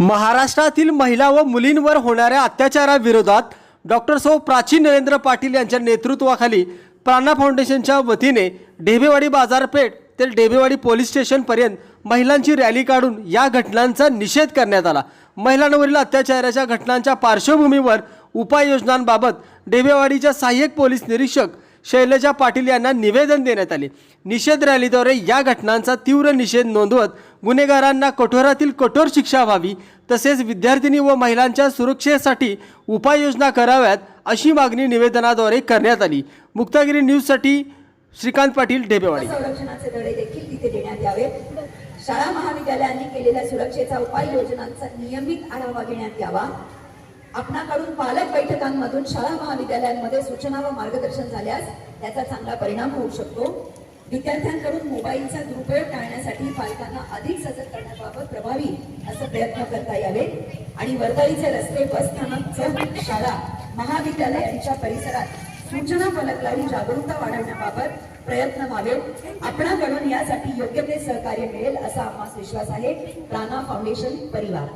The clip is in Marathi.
महाराष्ट्रातील महिला व मुलींवर होणाऱ्या अत्याचाराविरोधात डॉक्टर सौ प्राची नरेंद्र पाटील यांच्या नेतृत्वाखाली प्राणा फाउंडेशनच्या वतीने ढेबेवाडी बाजारपेठ ते ढेबेवाडी पोलीस स्टेशनपर्यंत महिलांची रॅली काढून या घटनांचा निषेध करण्यात आला. महिलांवरील अत्याचाराच्या घटनांच्या पार्श्वभूमीवर उपाययोजनांबाबत ढेबेवाडीच्या सहाय्यक पोलीस निरीक्षक शैलजा पाटील यांना निवेदन देण्यात आले. निषेध रॅलीद्वारे या घटनांचा तीव्र निषेध नोंदवत गुन्हेगारांना कठोरातील कठोर शिक्षा व्हावी तसेच विद्यार्थिनी व महिलांच्या सुरक्षेसाठी उपाययोजना कराव्यात अशी मागणी निवेदनाद्वारे करण्यात आली. मुक्तागिरी न्यूजसाठी श्रीकांत पाटील ढेबेवाडी शाळा महाविद्यालयांनी केलेल्या सुरक्षेचा उपाययोजनांचा नियमित आढावा घेण्यात यावा. आपणाकडून पालक बैठकांमधून शाळा महाविद्यालयांमध्ये सूचना व मार्गदर्शन झाल्यास त्याचा चांगला परिणाम होऊ शकतो. विद्यार्थ्यांकडून मोबाईलचा दुरुपयोग टाळण्यासाठी पालकांना अधिक सजग करण्याबाबत प्रभावी असं प्रयत्न करता यावे. आणि वर्दळीचे रस्ते बस स्थानक चौक शाळा महाविद्यालय यांच्या परिसरात सूचना फलक लावून जागरूकता वाढवण्याबाबत प्रयत्न व्हावेत आपणाकडून यासाठी योग्य ते सहकार्य मिळेल असा आम्हाला विश्वास आहे. प्राणा फाउंडेशन परिवार.